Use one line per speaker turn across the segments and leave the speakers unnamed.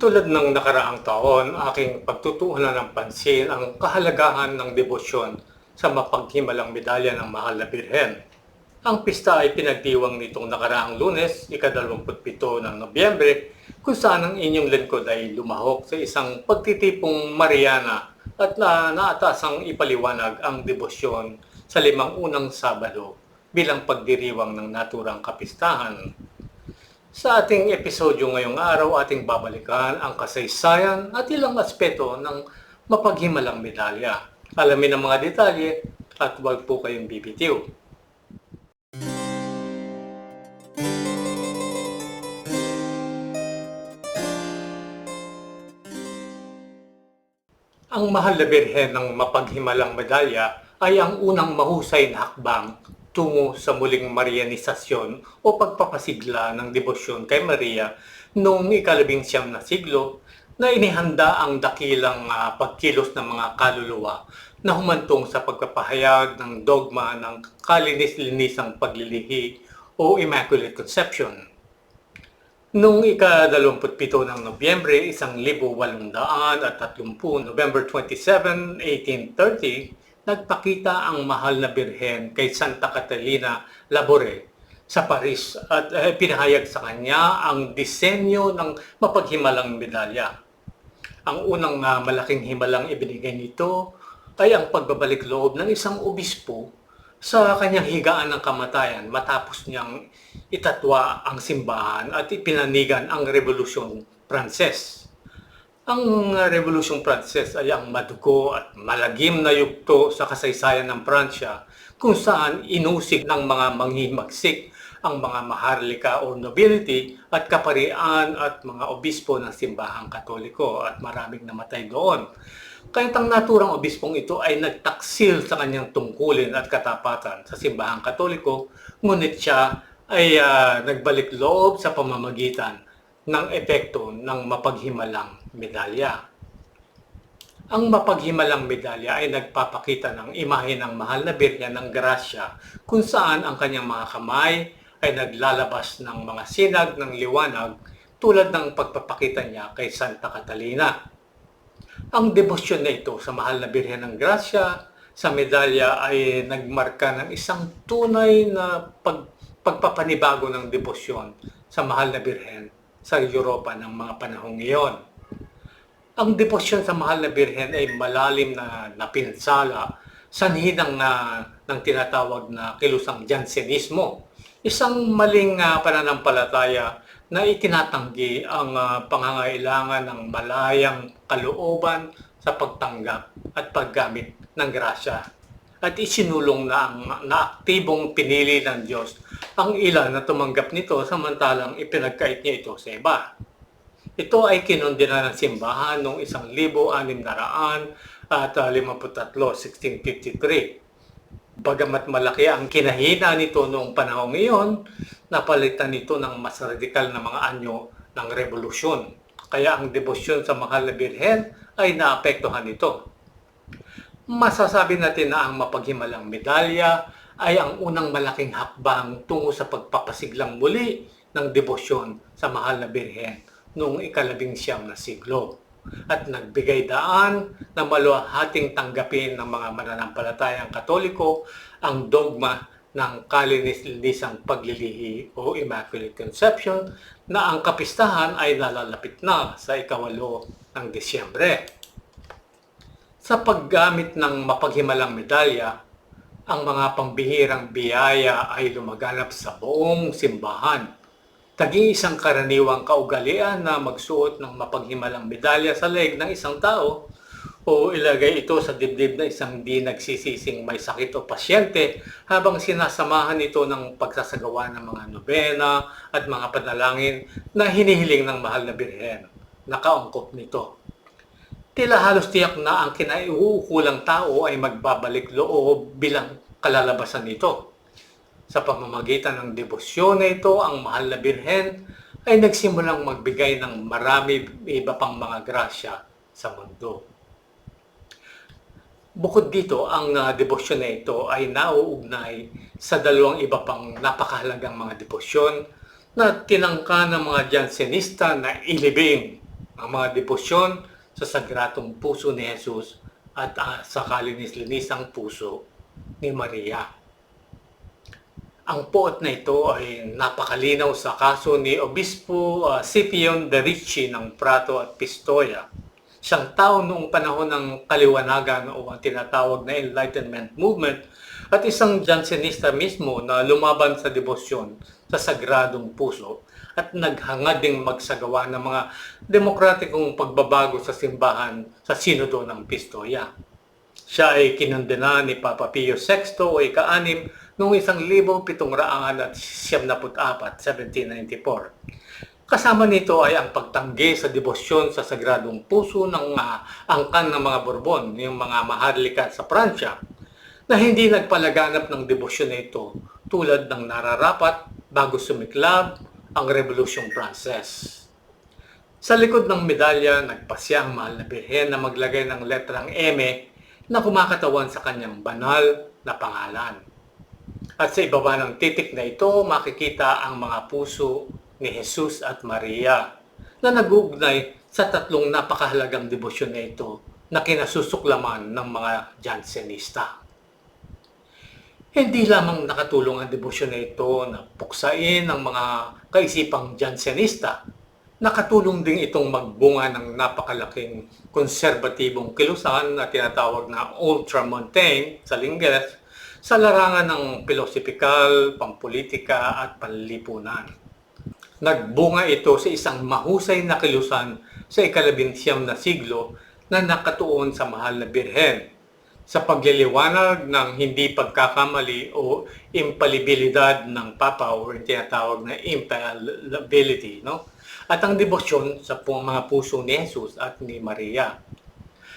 Tulad ng nakaraang taon, aking pagtutuunan ng pansin ang kahalagahan ng debosyon sa mapaghimalang medalya ng Mahal na Birhen. Ang pista ay pinagdiwang nitong nakaraang lunes, ika-27 ng Nobyembre, kung saan ang inyong lingkod ay lumahok sa isang pagtitipong Mariana at na naatasang ipaliwanag ang debosyon sa limang unang Sabado bilang pagdiriwang ng naturang kapistahan. Sa ating episodyo ngayong araw, ating babalikan ang kasaysayan at ilang aspeto ng mapaghimalang medalya. Alamin ang mga detalye at huwag po kayong bibitiw. Ang mahal na birhen ng mapaghimalang medalya ay ang unang mahusay na hakbang tungo sa muling Marianisasyon o pagpapasigla ng debosyon kay Maria noong ikalabing siyam na siglo na inihanda ang dakilang ah, pagkilos ng mga kaluluwa na humantong sa pagpapahayag ng dogma ng kalinis-linisang paglilihi o Immaculate Conception. Noong ika-27 ng Nobyembre, 1830, November 27, 1830, nagpakita ang mahal na birhen kay Santa Catalina Labore sa Paris at eh, pinahayag sa kanya ang disenyo ng mapaghimalang medalya. Ang unang ah, malaking himalang ibinigay nito ay ang pagbabalik loob ng isang obispo sa kanyang higaan ng kamatayan matapos niyang itatwa ang simbahan at ipinanigan ang Revolusyon Pranses. Ang uh, Revolusyon Pranses ay ang madugo at malagim na yugto sa kasaysayan ng Pransya kung saan inusig ng mga manghimagsik ang mga maharlika o nobility at kaparian at mga obispo ng simbahang katoliko at maraming namatay doon. Kaya't ang naturang obispong ito ay nagtaksil sa kanyang tungkulin at katapatan sa simbahang katoliko, ngunit siya ay ah, nagbalik loob sa pamamagitan ng epekto ng mapaghimalang medalya. Ang mapaghimalang medalya ay nagpapakita ng imahe ng mahal na Birhen ng Grasya kung saan ang kanyang mga kamay ay naglalabas ng mga sinag ng liwanag tulad ng pagpapakita niya kay Santa Catalina. Ang debosyon na ito sa mahal na Birhen ng Grasya sa medalya ay nagmarka ng isang tunay na pag, pagpapanibago ng debosyon sa mahal na Birhen sa Europa ng mga panahong iyon. Ang debosyon sa mahal na Birhen ay malalim na napinsala sanhi ng, na, ng tinatawag na kilusang Jansenismo. Isang maling ah, pananampalataya na itinatanggi ang ah, pangangailangan ng malayang kalooban sa pagtanggap at paggamit ng grasya. At isinulong na ang na aktibong pinili ng Diyos ang ilan na tumanggap nito samantalang ipinagkait niya ito sa iba. Ito ay kinondena ng simbahan noong 1600 at ah, 53, 1653. Bagamat malaki ang kinahina nito noong panahong iyon, napalitan nito ng mas radikal na mga anyo ng revolusyon. Kaya ang debosyon sa mahal na Birhen ay naapektuhan nito. Masasabi natin na ang mapaghimalang medalya ay ang unang malaking hakbang tungo sa pagpapasiglang muli ng debosyon sa mahal na Birhen noong ikalabing siyam na siglo at nagbigay daan na maluhating tanggapin ng mga mananampalatayang katoliko ang dogma ng kalinis-linisang paglilihi o Immaculate Conception na ang kapistahan ay nalalapit na sa ikawalo ng Disyembre. Sa paggamit ng mapaghimalang medalya, ang mga pambihirang biyaya ay lumaganap sa buong simbahan. Taging isang karaniwang kaugalian na magsuot ng mapaghimalang medalya sa leg ng isang tao o ilagay ito sa dibdib na isang di nagsisising may sakit o pasyente habang sinasamahan ito ng pagsasagawa ng mga nobena at mga panalangin na hinihiling ng mahal na birhen. Nakaungkop nito. Tila halos tiyak na ang kinaiuukulang tao ay magbabalik loob bilang kalalabasan nito. Sa pamamagitan ng debosyon na ito, ang mahal na birhen ay nagsimulang magbigay ng marami iba pang mga grasya sa mundo. Bukod dito, ang uh, debosyon na ito ay nauugnay sa dalawang iba pang napakahalagang mga debosyon na tinangka ng mga Jansenista na ilibing. ang mga debosyon sa sagratong puso ni Jesus at ah, sa kalinis-linisang puso ni Maria. Ang poot na ito ay napakalinaw sa kaso ni Obispo uh, de Ricci ng Prato at Pistoia. Siyang tao noong panahon ng kaliwanagan o ang tinatawag na Enlightenment Movement at isang Jansenista mismo na lumaban sa debosyon sa sagradong puso at naghangad ding magsagawa ng mga demokratikong pagbabago sa simbahan sa Sinodo ng Pistoia. Siya ay kinundena ni Papa Pio VI o ika-anim noong 1774, 1794. Kasama nito ay ang pagtanggi sa debosyon sa Sagradong Puso ng uh, angkan ng mga Bourbon, yung mga maharlika sa Pransya, na hindi nagpalaganap ng debosyon na ito tulad ng nararapat bago sumiklab ang Revolusyong Pranses. Sa likod ng medalya, nagpasya ang mahal na birhen na maglagay ng letrang M na kumakatawan sa kanyang banal na pangalan. At sa ibaba ng titik na ito, makikita ang mga puso ni Jesus at Maria na nag-uugnay sa tatlong napakahalagang debosyon na ito na kinasusuklaman ng mga Jansenista. Hindi lamang nakatulong ang debosyon na ito na puksain ang mga kaisipang Jansenista, nakatulong din itong magbunga ng napakalaking konserbatibong kilusan na tinatawag na ultramontane sa lingges sa larangan ng pilosipikal, pampolitika at panlipunan. Nagbunga ito sa isang mahusay na kilusan sa ikalabinsyam na siglo na nakatuon sa mahal na birhen sa pagliliwanag ng hindi pagkakamali o impalibilidad ng Papa o yung tinatawag na infallibility. No? at ang debosyon sa mga puso ni Jesus at ni Maria.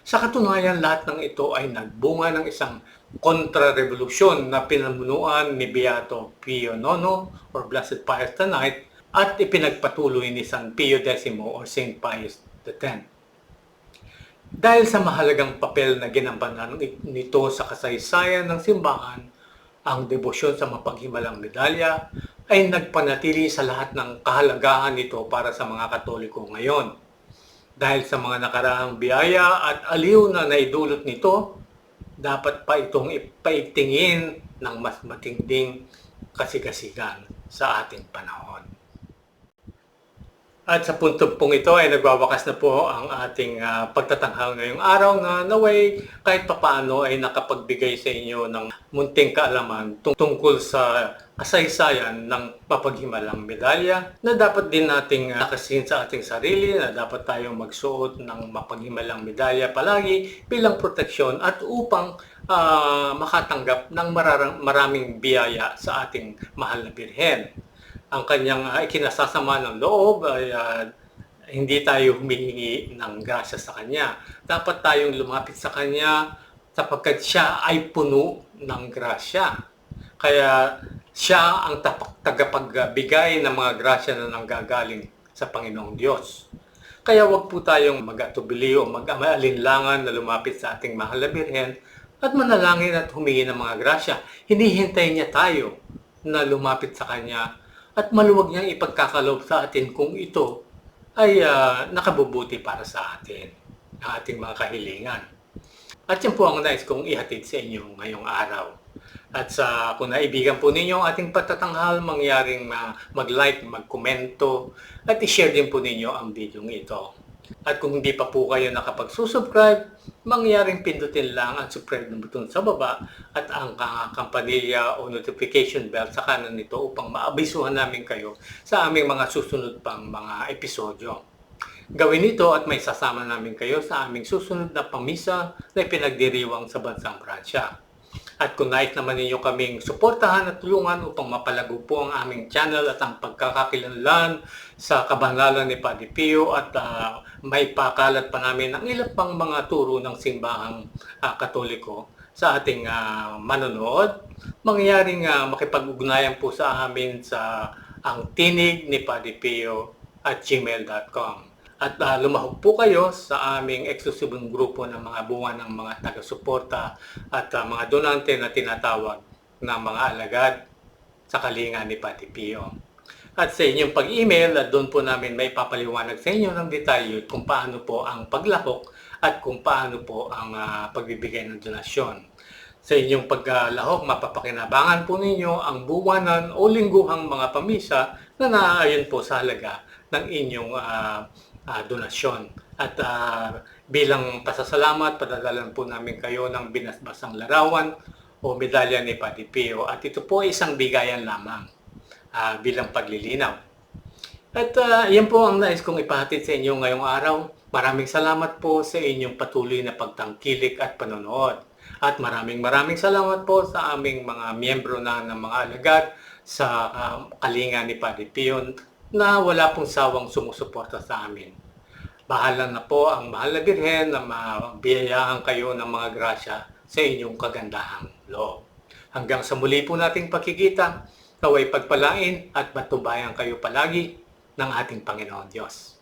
Sa katunayan, lahat ng ito ay nagbunga ng isang kontra-revolusyon na pinamunuan ni Beato Pio IX or Blessed Pius IX at ipinagpatuloy ni San Pio X or St. Pius X. Dahil sa mahalagang papel na ginampanan nito sa kasaysayan ng simbahan, ang debosyon sa mapaghimalang medalya ay nagpanatili sa lahat ng kahalagahan nito para sa mga Katoliko ngayon. Dahil sa mga nakaraang biyaya at aliw na naidulot nito, dapat pa itong ipaigtingin ng mas matinding kasigasigan sa ating panahon. At sa puntong pong ito ay nagwawakas na po ang ating uh, pagtatanghal ngayong araw na naway kahit papaano ay nakapagbigay sa inyo ng munting kaalaman tungkol sa kasaysayan ng mapaghimalang medalya na dapat din nating nakasin sa ating sarili na dapat tayong magsuot ng mapaghimalang medalya palagi bilang proteksyon at upang uh, makatanggap ng mararang, maraming biyaya sa ating mahal na birhen ang kanyang uh, ikinasasama ng loob ay uh, hindi tayo humihingi ng grasya sa kanya. Dapat tayong lumapit sa kanya sapagkat siya ay puno ng grasya. Kaya siya ang tagapagbigay ng mga grasya na nanggagaling sa Panginoong Diyos. Kaya wag po tayong mag-atubili o mag-amalinlangan na lumapit sa ating mahal na Birhen at manalangin at humingi ng mga grasya. Hinihintay niya tayo na lumapit sa Kanya at maluwag niyang ipagkakalob sa atin kung ito ay uh, nakabubuti para sa atin, ang ating mga kahilingan. At yan po ang nais kong ihatid sa inyo ngayong araw. At sa kung naibigan po ninyo ang ating patatanghal, mangyaring uh, mag-like, mag-komento, at i-share din po ninyo ang video ito. At kung hindi pa po kayo nakapag-subscribe, mangyaring pindutin lang ang subscribe na button sa baba at ang kampanilya o notification bell sa kanan nito upang maabisuhan namin kayo sa aming mga susunod pang mga episodyo. Gawin ito at may sasama namin kayo sa aming susunod na pamisa na ipinagdiriwang sa bansang Pransya. At kung nais naman ninyo kaming suportahan at tulungan upang mapalago po ang aming channel at ang pagkakakilanlan sa kabanalan ni Padre Pio at uh, may pakalat pa namin ang ilang pang mga turo ng simbahang uh, katoliko sa ating uh, manonood. Mangyaring uh, makipag-ugnayan po sa amin sa ang tinig ni Padre Pio at gmail.com. At uh, lumahok po kayo sa aming eksklusibong grupo ng mga bunga ng mga taga-suporta at uh, mga donante na tinatawag na mga alagad sa kalinga ni Pati Pio. at sa inyong pag-email at doon po namin may papaliwanag sa inyo ng detalye kung paano po ang paglahok at kung paano po ang ah, pagbibigay ng donasyon. Sa inyong paglahok, mapapakinabangan po ninyo ang buwanan o lingguhang mga pamisa na naaayon po sa halaga ng inyong ah, ah, donasyon. At ah, bilang pasasalamat, padadalan po namin kayo ng binasbasang larawan o medalya ni Padre Pio. At ito po ay isang bigayan lamang ah, bilang paglilinaw. At ah, yan po ang nais kong ipahatid sa inyo ngayong araw. Maraming salamat po sa inyong patuloy na pagtangkilik at panonood. At maraming maraming salamat po sa aming mga miyembro na ng mga alagad sa ah, kalinga ni Padre Pio na wala pong sawang sumusuporta sa amin. Bahala na po ang mahal na birhen na mabiyayaan kayo ng mga grasya sa inyong kagandahang loob. Hanggang sa muli po nating pakikita, naway pagpalain at matubayan kayo palagi ng ating Panginoon Diyos.